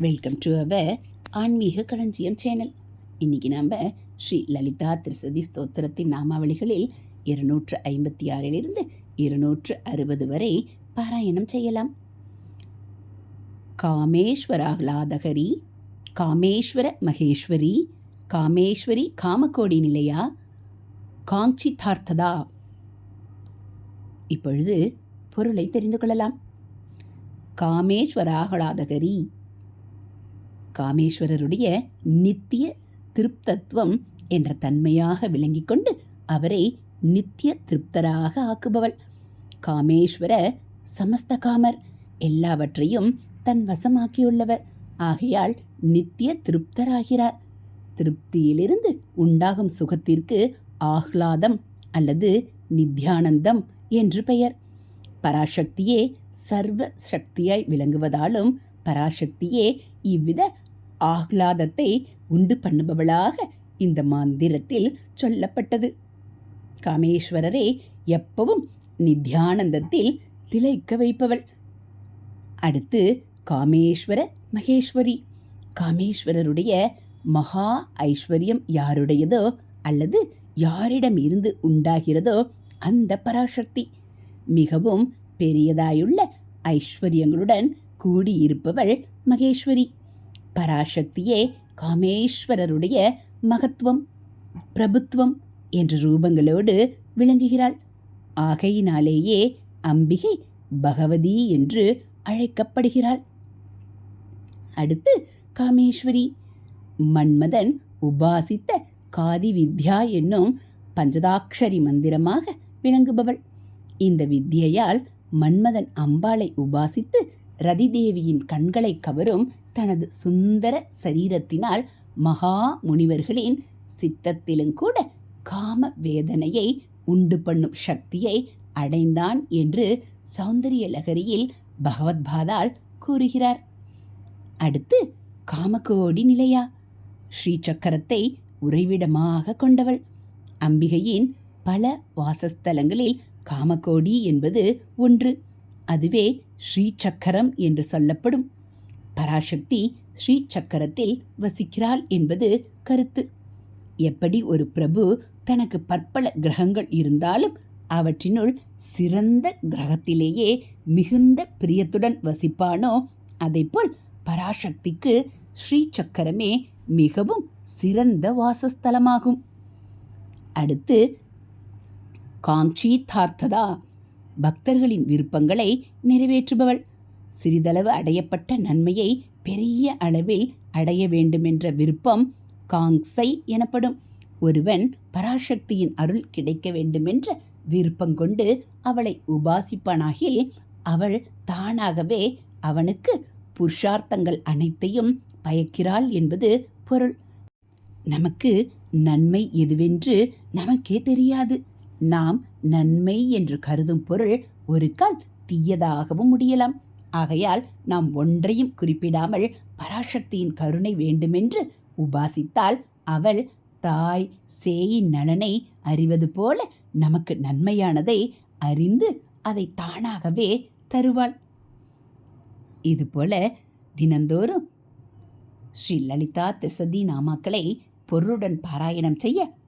Welcome to our ஆன்மீக களஞ்சியம் channel இன்னைக்கு நாம் ஸ்ரீ லலிதா திருசதி ஸ்தோத்திரத்தின் நாமாவளிகளில் இருநூற்று ஐம்பத்தி ஆறிலிருந்து இருநூற்று அறுபது வரை பாராயணம் செய்யலாம். காமேஸ்வராகலாதகரி காமேஸ்வர மகேஸ்வரி காமேஸ்வரி காமகோடி நிலையா? காஞ்சிதார்த்ததா? இப்பொழுது பொருளை தெரிந்து கொள்ளலாம். காமேஸ்வராகலாதகரி காமேஸ்வரருடைய நித்திய திருப்தத்துவம் என்ற தன்மையாக விளங்கிக் கொண்டு அவரை நித்திய திருப்தராக ஆக்குபவள். காமேஸ்வர சமஸ்த காமர் எல்லாவற்றையும் தன் வசமாக்கியுள்ளவர். ஆகையால் நித்திய திருப்தராகிறார். திருப்தியிலிருந்து உண்டாகும் சுகத்திற்கு ஆஹ்லாதம் அல்லது நித்யானந்தம் என்று பெயர். பராசக்தியே சர்வ சக்தியாய் விளங்குவதாலும் பராசக்தியே இவ்வித ஆஹ்லாதத்தை உண்டு பண்ணுபவளாக இந்த மந்திரத்தில் சொல்லப்பட்டது. காமேஸ்வரரே எப்பவும் நித்யானந்தத்தில் திளைக்க வைப்பவள். அடுத்து காமேஸ்வர மகேஸ்வரி. காமேஸ்வரருடைய மகா ஐஸ்வர்யம் யாருடையதோ அல்லது யாரிடம் இருந்து உண்டாகிறதோ அந்த பராசக்தி. மிகவும் பெரியதாயுள்ள ஐஸ்வர்யங்களுடன் கூடியிருப்பவள் மகேஸ்வரி. பராசக்தியே காமேஸ்வரருடைய மகத்துவம் பிரபுத்துவம் என்ற ரூபங்களோடு விளங்குகிறாள். ஆகையினாலேயே அம்பிகை பகவதி என்று அழைக்கப்படுகிறாள். அடுத்து காமேஸ்வரி. மன்மதன் உபாசித்த காதி வித்யா என்னும் பஞ்சதாக்ஷரி மந்திரமாக விளங்குபவள். இந்த வித்தியையால் மன்மதன் அம்பாளை உபாசித்து ரதிதேவியின் கண்களை கவரும் தனது சுந்தர சரீரத்தினால் மகா முனிவர்களின் சித்தத்திலும் கூட காம வேதனையை உண்டு பண்ணும் சக்தியை அடைந்தான் என்று சௌந்தரிய லகரியில் பகவத்பாதால் கூறுகிறார். அடுத்து காமகோடி நிலையா? ஸ்ரீ சக்கரத்தை உறைவிடமாக கொண்டவள். அம்பிகையின் பல வாசஸ்தலங்களில் காமகோடி என்பது ஒன்று. அதுவே ஸ்ரீ சக்கரம் என்று சொல்லப்படும். பராசக்தி ஸ்ரீ சக்கரத்தில் வசிக்கிறாள் என்பது கருத்து. எப்படி ஒரு பிரபு தனக்கு பற்பல கிரகங்கள் இருந்தாலும் அவற்றினுள் சிறந்த கிரகத்திலேயே மிகுந்த பிரியத்துடன் வசிப்பானோ அதைப்போல் பராசக்திக்கு ஸ்ரீ சக்கரமே மிகவும் சிறந்த வாசஸ்தலமாகும். அடுத்து காஞ்சி தார்த்ததா பக்தர்களின் விருப்பங்களை நிறைவேற்றுபவள். சிறிதளவு அடையப்பட்ட நன்மையை பெரிய அளவில் அடைய வேண்டுமென்ற விருப்பம் காங்ஸை எனப்படும். ஒருவன் பராசக்தியின் அருள் கிடைக்க வேண்டுமென்ற விருப்பம் கொண்டு அவளை உபாசிப்பானாகில் அவள் தானாகவே அவனுக்கு புருஷார்த்தங்கள் அனைத்தையும் பயக்கிறாள் என்பது பொருள். நமக்கு நன்மை எதுவென்று நமக்கே தெரியாது. நாம் நன்மை என்று கருதும் பொருள் ஒரு கால் தீயதாகவும் முடியலாம். ஆகையால் நாம் ஒன்றையும் குறிப்பிடாமல் பராசக்தியின் கருணை வேண்டுமென்று உபாசித்தால் அவள் தாய் சேயின் நலனை அறிவது போல நமக்கு நன்மையானதை அறிந்து அதை தானாகவே தருவாள். இதுபோல தினந்தோறும் ஸ்ரீ லலிதா திரிசதி நாமாக்களை பொருளுடன் பாராயணம் செய்ய